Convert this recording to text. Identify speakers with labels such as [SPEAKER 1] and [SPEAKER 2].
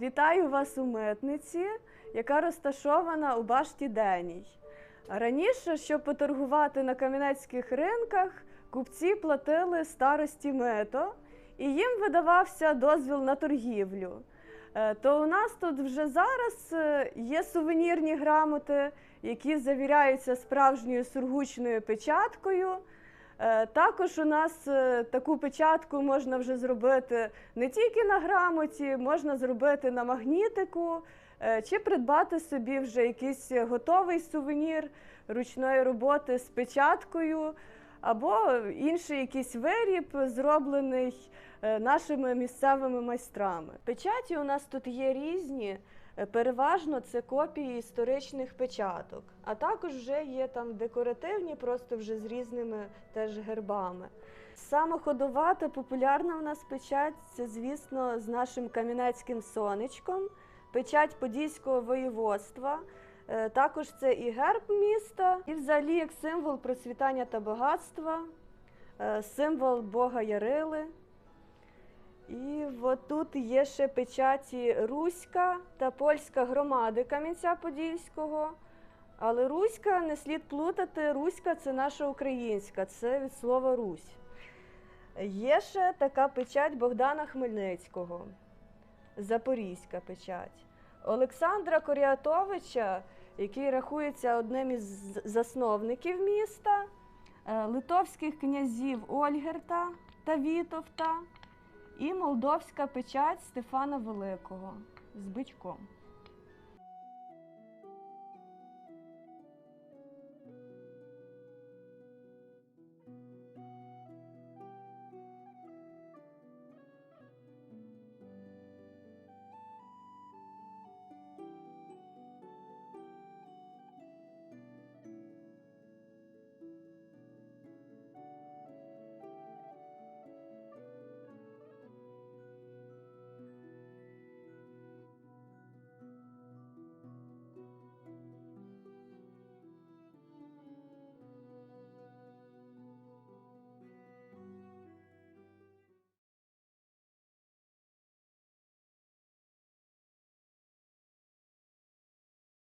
[SPEAKER 1] Вітаю вас у митниці, яка розташована у башті Деній. Раніше, щоб поторгувати на кам'янецьких ринках, купці платили старості мито, і їм видавався дозвіл на торгівлю. Е, То у нас тут вже зараз е, є сувенірні грамоти, які завіряються справжньою сургучною печаткою. Е, Також у нас е, таку печатку можна вже зробити не тільки на грамоті, можна зробити на магнітику е, чи придбати собі вже якийсь готовий сувенір ручної роботи з печаткою, або інший якийсь виріб, зроблений е, нашими місцевими майстрами. Печаті у нас тут є різні. Е, Переважно це копії історичних печаток, а також вже є там декоративні, просто вже з різними теж гербами. Саме ходова та популярна в нас печать це, звісно, з нашим кам'янецьким сонечком, печать Подільського воєводства. Е, Також це і герб міста, і взагалі як символ процвітання та багатства, е, символ Бога Ярили. І от тут є ще печаті Руська та польська громади Кам'янця-Подільського. Але Руська не слід плутати. Руська це наша українська, це від слова Русь. Є ще така печать Богдана Хмельницького, Запорізька печать. Олександра Коріатовича, який рахується одним із засновників міста, е, литовських князів Ольгерта та Вітовта і молдовська печать Стефана Великого з бичком.